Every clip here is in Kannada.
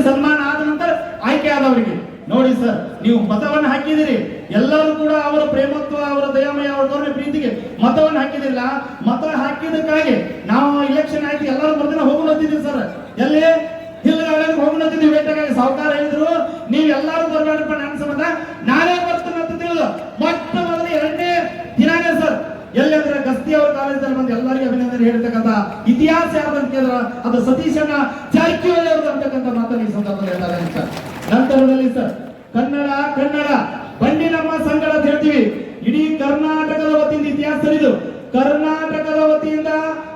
ಸನ್ಮಾನ ಆದ ನಂತರ ಆಯ್ಕೆ ಆದವರಿಗೆ. ನೋಡಿ ಸರ್, ನೀವು ಮತವನ್ನು ಹಾಕಿದಿರಿ ಎಲ್ಲರೂ ಕೂಡ ಅವರ ಪ್ರೇಮತ್ವ, ಅವರ ದಯಾಮಯ, ಅವರ ಗೌರವ ಪ್ರೀತಿಗೆ ಮತವನ್ನು ಹಾಕಿದಿಲ್ಲ ಮತ ಹಾಕಿದಕ್ಕಾಗಿ ನಾವು ಇಲೆಕ್ಷನ್ ಆಯ್ತು, ಎಲ್ಲರೂ ಬರ್ದಿನ ಹೋಗ್ಲತ್ತಿದ್ದೀವಿ ಸರ್. ಎಲ್ಲಿ? ಹಿಲ್ಗಾಡಿಗೆ ಹೋಗ್ಲತ್ತಿದ್ದೀವಿ ಬೇಟೆಗಾಗಿ ಸಾವುಕಾರ ಹೇಳಿದ್ರು. ನೀವು ಎಲ್ಲರೂ ಬರ್ಬೇಡಪ್ಪ ನನ್ನ ಸಂಬಂಧ ನಾನೇ ಬರ್ತೀನಿ ಅಂತ ತಿಳಿದು, ಮೊಟ್ಟ ಮೊದಲ ಎರಡನೇ ದಿನಾನೇ ಸರ್ ಎಲ್ಲಂದ್ರೆ ಗಸ್ತಿ ಅವರ ಕಾಲೇಜಲ್ಲಿ ಬಂದು ಎಲ್ಲರಿಗೂ ಅಭಿನಂದನೆ ಹೇಳ್ತಕ್ಕಂಥ ಇತಿಹಾಸ ಯಾರ್ದು ಅಂತ ಕೇಳಿದ್ರ? ಅದು ಸತೀಶಣ್ಣ ಜಾರಕಿಹೊಳಿ ಅವ್ರದ್ದು ಅಂತಕ್ಕಂಥ ಮಾತನ್ನು ಈ ಸಂದರ್ಭದಲ್ಲಿ ಹೇಳ್ತಾ ಇದ್ದೀನಿ ಸರ್ ನಂತರದಲ್ಲಿ ಸರ್ ಕನ್ನಡ ಕನ್ನಡ. ಬಂಡಿ ನಮ್ಮ ಸಂಗಡ ಅಂತ ಹೇಳ್ತೀವಿ. ಇಡೀ ಕರ್ನಾಟಕದ ವತಿಯಿಂದ ಇತಿಹಾಸ ಇದು ಕರ್ನಾಟಕದ ವತಿಯಿಂದ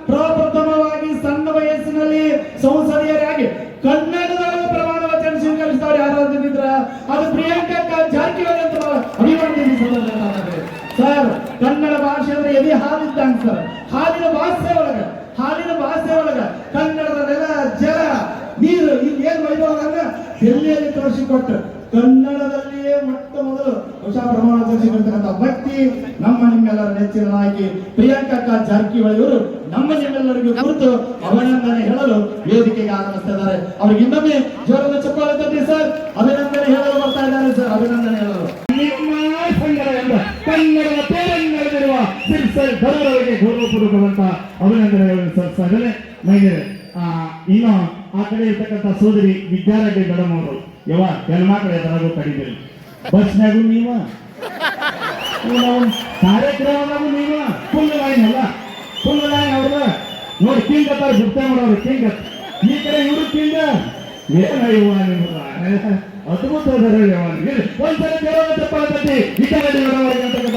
ಪ್ರಪ್ರಥಮವಾಗಿ ಸಣ್ಣ ವಯಸ್ಸಿನಲ್ಲಿ ಸಂಸದೀಯರಾಗಿ ಕನ್ನಡದ ಪ್ರಮಾಣ ವಚನ ಸ್ವೀಕರಿಸಿದವರು ಯಾರು ಅಂತಿದ್ರ ಅದು ಪ್ರಿಯಾಂಕಾ ಜಾರಕಿಹೊಳಿ ಅಂತ ಅಭಿಮಾನಿ. ಸರ್, ಕನ್ನಡ ಭಾಷೆ ಅಂದ್ರೆ ಎದೆ ಹಾಲಿದ್ದಂಗ ಸರ್ ಹಾಲಿನ ಭಾಷೆ ಒಳಗ ಹಾಲಿನ ಭಾಷೆ ಒಳಗ ಕನ್ನಡದ ನೆಲ ಜಲ ನೀರು ಇಲ್ಲಿ ಏನ್ ವೈಭವ ಅಂದ್ರ ತೋರಿಸಿಕೊಟ್ಟ ಕನ್ನಡದಲ್ಲಿಯೇ ಮೊಟ್ಟ ಮೊದಲು ಹೊಸ ಪ್ರಮಾಣ ತೋರಿಸಿಕೊಡ್ತಕ್ಕಂಥ ವ್ಯಕ್ತಿ ನಮ್ಮ ನಿಮ್ಮೆಲ್ಲರ ನೆಚ್ಚಿನ ನಾಯಕಿ ಪ್ರಿಯಾಂಕಾ ಜಾರಕಿಹೊಳಿ ಅವರು ನಮ್ಮ ನಿಮ್ಮೆಲ್ಲರಿಗೂ ಕುರಿತು ಅಭಿನಂದನೆ ಹೇಳಲು ವೇದಿಕೆಗೆ ಆಗಮಿಸ್ತಾ ಇದ್ದಾರೆ. ಅವ್ರಿಗೆ ಇನ್ನೊಮ್ಮೆ ಜೋರದ ಚಪ್ಪಾಳೆ ಸರ್. ಅಭಿನಂದನೆ ಹೇಳಲು ಬರ್ತಾ ಇದ್ದಾರೆ ಸರ್. ಅಭಿನಂದನೆ ಹೇಳಲು. ಕನ್ನಡ ತೇರಂಗಡಿರುವ ಸಿರ್ಸಲ್ ಅಭಿನಂದನೆಗಳನ್ನು ಸಲ್ಲಿಸ್ತಾ ಇದ್ದೇನೆ. ಮಹಿಳೆ ಆ, ಇನ್ನು ಆ ಕಡೆ ಇರ್ತಕ್ಕಂಥ ಸೋದರಿ ವಿದ್ಯಾರೆಡ್ಡಿ ಮೇಡಮ್ ಅವರು ಯಾವ ಹೆಣ್ಮಕ್ಳ ಎದುರಾಗೂ ಕಡಿದಿರಿ ಬಸ್ನಾಗೂ ನೀವ. ಕಾರ್ಯಕ್ರಮದಾಗೂ ನೀವ. ಫುಲ್ ಲೈನ್ ಅಲ್ಲ. ಫುಲ್ ಲೈನ್ ಅವ್ರದ. ನೋಡಿ ಕಿಂಗ್ ಅತ್ತಾರ ಗುಪ್ತ ಮಾಡೋರು ಕಿಂಗ್ ಈ ಕಡೆ ಇವರು ಕಿಂಗ್ ಏನ ಇವ ನಿಮ್ಮ ಅದ್ಭುತ. ಒಂದ್ಸಲ ದೇವರ ಚಪ್ಪಾಳೆ ಮಾಡೋರಿಗೆ ಅಂತಕ್ಕಂಥ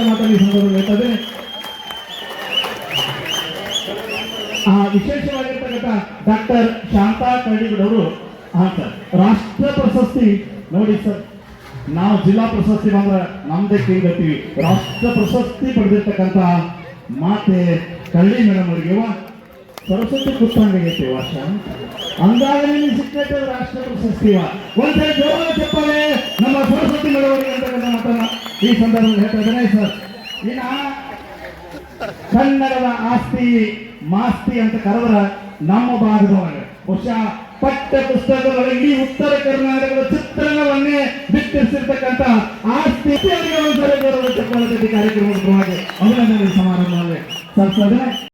ಹೇಳ್ತಾ ಇದ್ದೇನೆ. ಆ ವಿಶೇಷವಾಗಿರ್ತಕ್ಕಂಥ ಡಾಕ್ಟರ್ ಶಾಂತಾ ಕರಡಿಗಡವರು ಹಾ ಸರ್ ರಾಷ್ಟ್ರ ಪ್ರಶಸ್ತಿ ನೋಡಿ ಸರ್. ನಾವು ಜಿಲ್ಲಾ ಪ್ರಶಸ್ತಿ ಬಂದ್ರೆ ನಮ್ದೇ ರಾಷ್ಟ್ರ ಪ್ರಶಸ್ತಿ ಪಡೆದಿರ್ತಕ್ಕಂಥ ಮಾತೆ ಕಳ್ಳಿ ಮೇಡಮ್ ಅವರಿಗೆ ಸರಸ್ವತಿ ಪುಸ್ತಕಗೈತಿ ವರ್ಷ. ನೀವು ಸಿಕ್ಕೈತೆ ರಾಷ್ಟ್ರ ಪ್ರಶಸ್ತಿ ವಾ. ಒಂದ್ಸರಿ ಜೋರಾದ ಚಪ್ಪಾಳೆ ನಮ್ಮ ಸರಸ್ವತಿ ಮೇಡಮ್ ಅವರಿಗೆ ಅಂತಕ್ಕಂಥ ಈ ಸಂದರ್ಭದಲ್ಲಿ ಹೇಳ್ತಾ ಸರ್. ಇನ್ನ ಕನ್ನಡದ ಆಸ್ತಿ, ಮಾಸ್ತಿ ಅಂತ ಕರೆದ್ರ ನಮ್ಮ ಭಾಗದವರು. ಬಹುಶಃ ಪಠ್ಯ ಪುಸ್ತಕದೊಳಗೆ ಇಡೀ ಉತ್ತರ ಕರ್ನಾಟಕದ ಚಿತ್ರಣವನ್ನೇ ಬಿತ್ತರಿಸಿರ್ತಕ್ಕಂಥ ಆಸ್ತಿ ಕಾರ್ಯಕ್ರಮದ ಪರವಾಗಿ ಅಭಿನಂದನೆ ಸಮಾರಂಭದಲ್ಲಿ. ಸಲ್ಲಿಸೋದನೆ